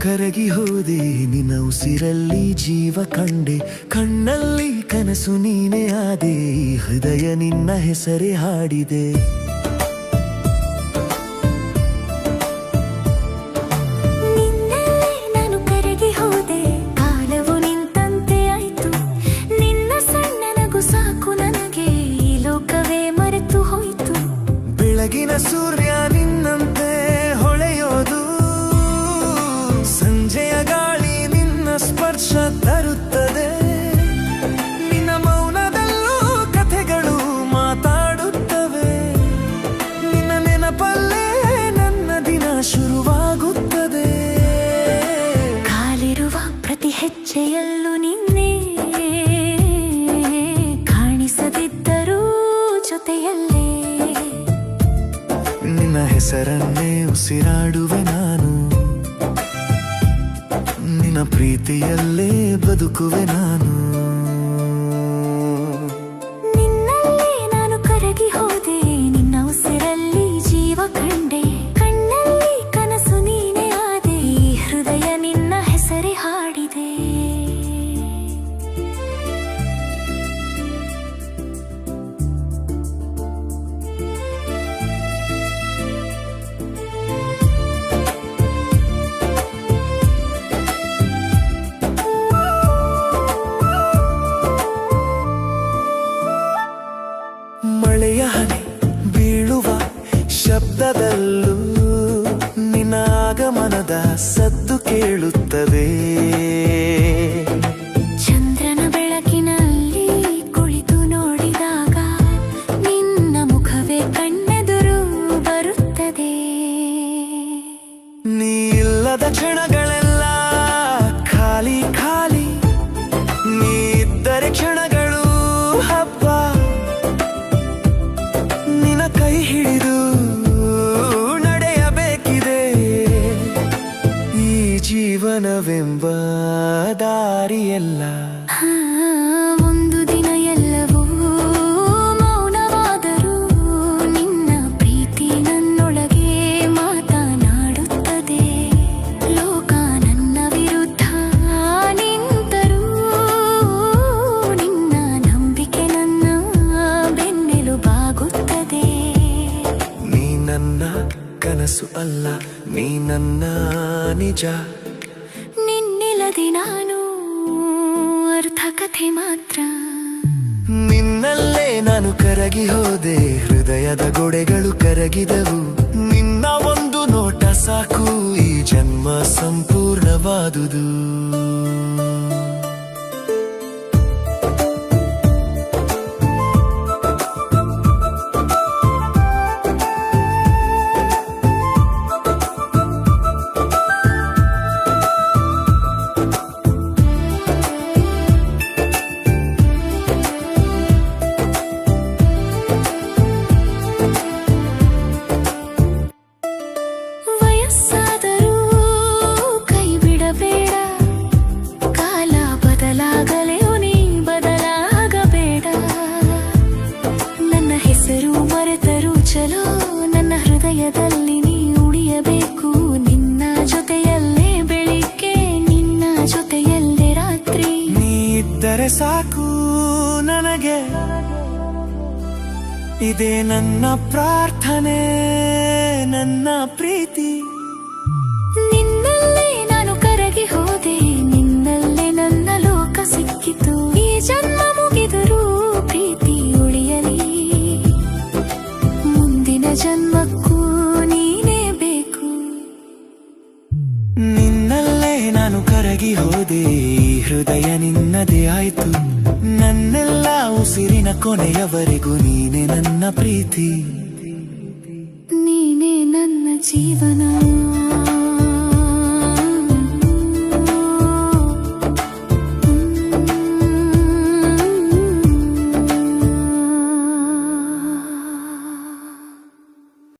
ಕರಗಿ ಹೋದೆ ನಿನ್ನ ಉಸಿರಲ್ಲಿ ಜೀವ ಕಂಡೆ ಕಣ್ಣಲ್ಲಿ ಕನಸು ನೀನೇ ಆದೆ ಹೃದಯ ನಿನ್ನ ಹೆಸರೇ ಹಾಡಿದೆ. ನಿನ್ನಲ್ಲೇ ನಾನು ಸಾಕು ನನಗೆ ಈ ಲೋಕವೇ ಮರೆತು ಹೋಯಿತು. ಬೆಳಗಿನ ಸೂರ್ಯ ಶುರುವಾಗುತ್ತದೆ. ಕಾಲಿರುವ ಪ್ರತಿ ಹೆಜ್ಜೆಯಲ್ಲೂ ನಿನ್ನೆ. ಕಾಣಿಸದಿದ್ದರೂ ಜೊತೆಯಲ್ಲೇ. ನಿನ್ನ ಹೆಸರನ್ನೇ ಉಸಿರಾಡುವೆ ನಾನು. ನಿನ್ನ ಪ್ರೀತಿಯಲ್ಲೇ ಬದುಕುವೆ ನಾನು. ಮಳೆಯ ಹನಿ ಬೀಳುವ ಶಬ್ದದಲ್ಲೂ ನಿನ್ನ ಆಗಮನದ ಸದ್ದು ಕೇಳುತ್ತದೆ ಚಂದ್ರನ ಬೆಳಕಿನಲ್ಲಿ ಕುಳಿತು ನೋಡಿದಾಗ ನಿನ್ನ ಮುಖವೇ ಕಣ್ಣೆದುರು ಬರುತ್ತದೆ. ನೀ ಇಲ್ಲದ ಕ್ಷಣಗಳೆಲ್ಲ ಜೀವನವೆಂಬ ದಾರಿಯೆಲ್ಲ. ಕನಸು ಅಲ್ಲ ನೀ ನನ್ನ ನಿಜ. ನಿನ್ನಿಲ್ಲದೆ ನಾನು ಅರ್ಥ ಕಥೆ ಮಾತ್ರ. ನಿನ್ನಲ್ಲೇ ನಾನು ಕರಗಿ ಹೋದೆ ಹೃದಯದ ಗೋಡೆಗಳು ಕರಗಿದವು. ನಿನ್ನ ಒಂದು ನೋಟ ಸಾಕು ಈ ಜನ್ಮ ಸಂಪೂರ್ಣವಾದುದು. ವಯಸ್ಸಾದರೂ ಕೈ ಬಿಡಬೇಡ ಕಾಲ ಬದಲಾಗಲೆಯೂ ನೀ ಬದಲಾಗಬೇಡ. ನನ್ನ ಹೆಸರು ಮರೆತರೂ ಚಲೋ, ನನ್ನ ಹೃದಯದಲ್ಲಿ ನೀ ಉಳಿಯಬೇಕು. ನಿನ್ನ ಜೊತೆಯಲ್ಲೇ ಬೆಳಿಗ್ಗೆ, ನಿನ್ನ ಜೊತೆಯಲ್ಲೇ ರಾತ್ರಿ. ನೀ ಇದ್ದರೆ ಸಾಕು ನನಗೆ. ಇದೇ ನನ್ನ ಪ್ರಾರ್ಥನೆ. ನನ್ನ ಪ್ರೀತಿ. ನಿನ್ನಲ್ಲೇ ನಾನು ಕರಗಿ ಹೋದೆ ನಿನ್ನಲ್ಲೇ ನನ್ನ ಲೋಕ ಸಿಕ್ಕಿತು. ಈ ಜನ್ಮ ಮುಗಿದರೂ ಪ್ರೀತಿ ಉಳಿಯಲಿ. ಮುಂದಿನ ಜನ್ಮಕ್ಕೂ ನೀನೇ ಬೇಕು. ನಿನ್ನಲ್ಲೇ ನಾನು ಕರಗಿ ಹೋದೆ ಹೃದಯ ನಿನ್ನದೇ ಆಯ್ತು. ನನ್ನೆಲ್ಲ ಉಸಿರಿನ ಕೊನೆಯವರೆಗೂ ನೀನೆ ನನ್ನ ಪ್ರೀತಿ. ಜೀವನ